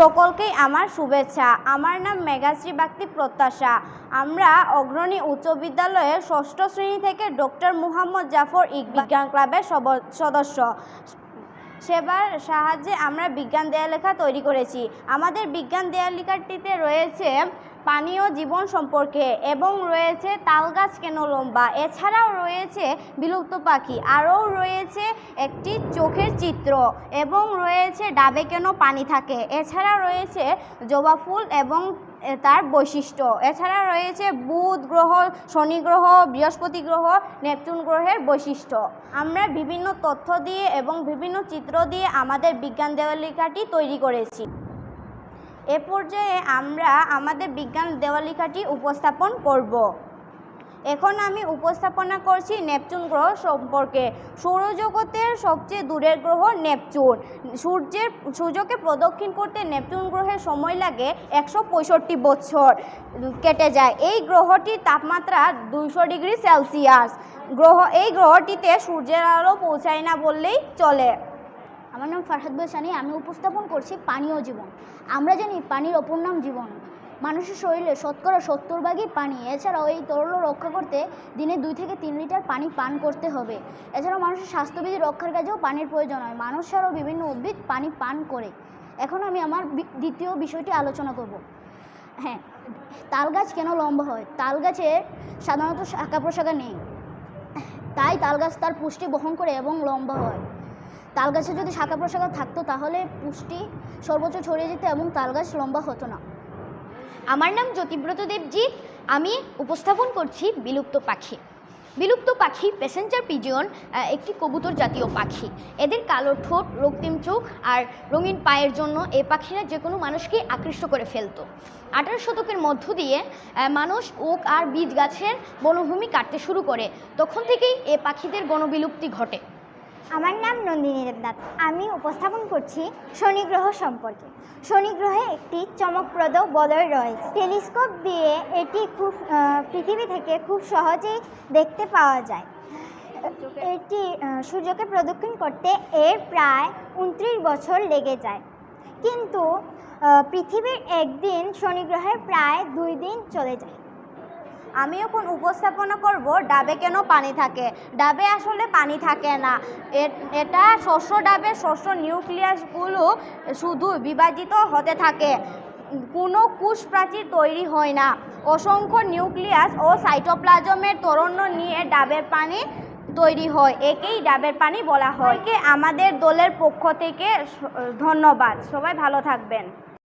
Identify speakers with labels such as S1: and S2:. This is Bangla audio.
S1: সকলকেই আমার শুভেচ্ছা। আমার নাম মেঘাশ্রী বাগতি প্রত্যাশা। আমরা অগ্রণী উচ্চ বিদ্যালয়ের ষষ্ঠ শ্রেণি থেকে ডক্টর মুহাম্মদ জাফর ইক বিজ্ঞান ক্লাবের সদস্য। সেবার সাহায্যে আমরা বিজ্ঞান দেয়ালেখা তৈরি করেছি। আমাদের বিজ্ঞান দেয়ালিকাটিতে রয়েছে পানীয় জীবন সম্পর্কে এবং রয়েছে তালগাছ কেন লম্বা? এছাড়াও রয়েছে বিলুপ্ত পাখি, আরও রয়েছে একটি চোখের চিত্র এবং রয়েছে ডাবে কেন পানি থাকে? এছাড়া রয়েছে জবা ফুল এবং তার বৈশিষ্ট্য। এছাড়া রয়েছে বুধ গ্রহ, শনি গ্রহ, বৃহস্পতি গ্রহ, নেপচুন গ্রহের বৈশিষ্ট্য। আমরা বিভিন্ন তথ্য দিয়ে এবং বিভিন্ন চিত্র দিয়ে আমাদের বিজ্ঞান দেওয়ালিকাটি তৈরি করেছি। এ পর্যায়ে আমরা আমাদের বিজ্ঞান দেওয়ালিকাটি উপস্থাপন করব। এখন আমি উপস্থাপনা করছি নেপচুন গ্রহ সম্পর্কে। সৌরজগতের সবচেয়ে দূরের গ্রহ নেপচুন। সূর্যের, সূর্যকে প্রদক্ষিণ করতে নেপচুন গ্রহের সময় লাগে একশো পঁয়ষট্টি বছর কেটে যায়। এই গ্রহটির তাপমাত্রা দুইশো ডিগ্রি সেলসিয়াস। গ্রহ, এই গ্রহটিতে সূর্যের আলো পৌঁছায় না বললেই চলে।
S2: আমার নাম ফারহাদ বেসানি আমি উপস্থাপন করছি পানীয় জীবন। আমরা জানি পানির অপর নাম জীবন। মানুষের শরীরে শতকরা সত্তর ভাগই পানি। এছাড়াও এই তরল রক্ষা করতে দিনে দুই থেকে তিন লিটার পানি পান করতে হবে। এছাড়াও মানুষের স্বাস্থ্যবিধি রক্ষার কাজেও পানির প্রয়োজন হয়। মানুষ ছাড়াও বিভিন্ন উদ্ভিদ পানি পান করে। এখন আমি আমার দ্বিতীয় বিষয়টি আলোচনা করব। হ্যাঁ তাল গাছ কেন লম্বা হয়? তাল গাছের সাধারণত শাখা প্রশাখা নেই। তাই তাল গাছ তার পুষ্টি বহন করে এবং লম্বা হয়। তাল গাছে যদি শাখা প্রশাখা থাকতো, তাহলে পুষ্টি সর্বোচ্চ ছড়িয়ে যেত এবং তাল গাছ লম্বা হতো না।
S3: আমার নাম জ্যোতিব্রত দেবজিৎ আমি উপস্থাপন করছি বিলুপ্ত পাখি। বিলুপ্ত পাখি প্যাসেঞ্জার পিজিয়ন একটি কবুতর জাতীয় পাখি। এদের কালো ঠোঁট, রক্তিম চোখ আর রঙিন পায়ের জন্য এই পাখিরা যে কোনো মানুষকে আকৃষ্ট করে ফেলতো। আঠারো শতকের মধ্য দিয়ে মানুষ ওক আর বীজ গাছের বনভূমি কাটতে শুরু করে। তখন থেকেই এ পাখিদের গণবিলুপ্তি ঘটে।
S4: আমার নাম নন্দিনী দেবনাথ। আমি উপস্থাপন করছি শনি গ্রহ সম্পর্কে। শনি গ্রহে একটি চমকপ্রদ বদল রয়েছে। টেলিস্কোপ দিয়ে এটি খুব পৃথিবী থেকে খুব সহজেই দেখতে পাওয়া যায়। এটি সূর্যকে প্রদক্ষিণ করতে এর প্রায় উনত্রিশ বছর লেগে যায়। কিন্তু পৃথিবীর একদিন শনি গ্রহের প্রায় দুই দিন চলে যায়।
S1: আমি এখন উপস্থাপনা করব? ডাবে কেন পানি থাকে? ডাবে আসলে পানি থাকে না। এটা শস্য ডাবের শস্য নিউক্লিয়াসগুলো শুধু বিভাজিত হতে থাকে। কোনো কোষ প্রাচীর তৈরি হয় না। অসংখ্য নিউক্লিয়াস ও সাইটোপ্লাজমের তরণ্য নিয়ে ডাবের পানি তৈরি হয়। একেই ডাবের পানি বলা হয়। একে আমাদের দলের পক্ষ থেকে ধন্যবাদ। সবাই ভালো থাকবেন।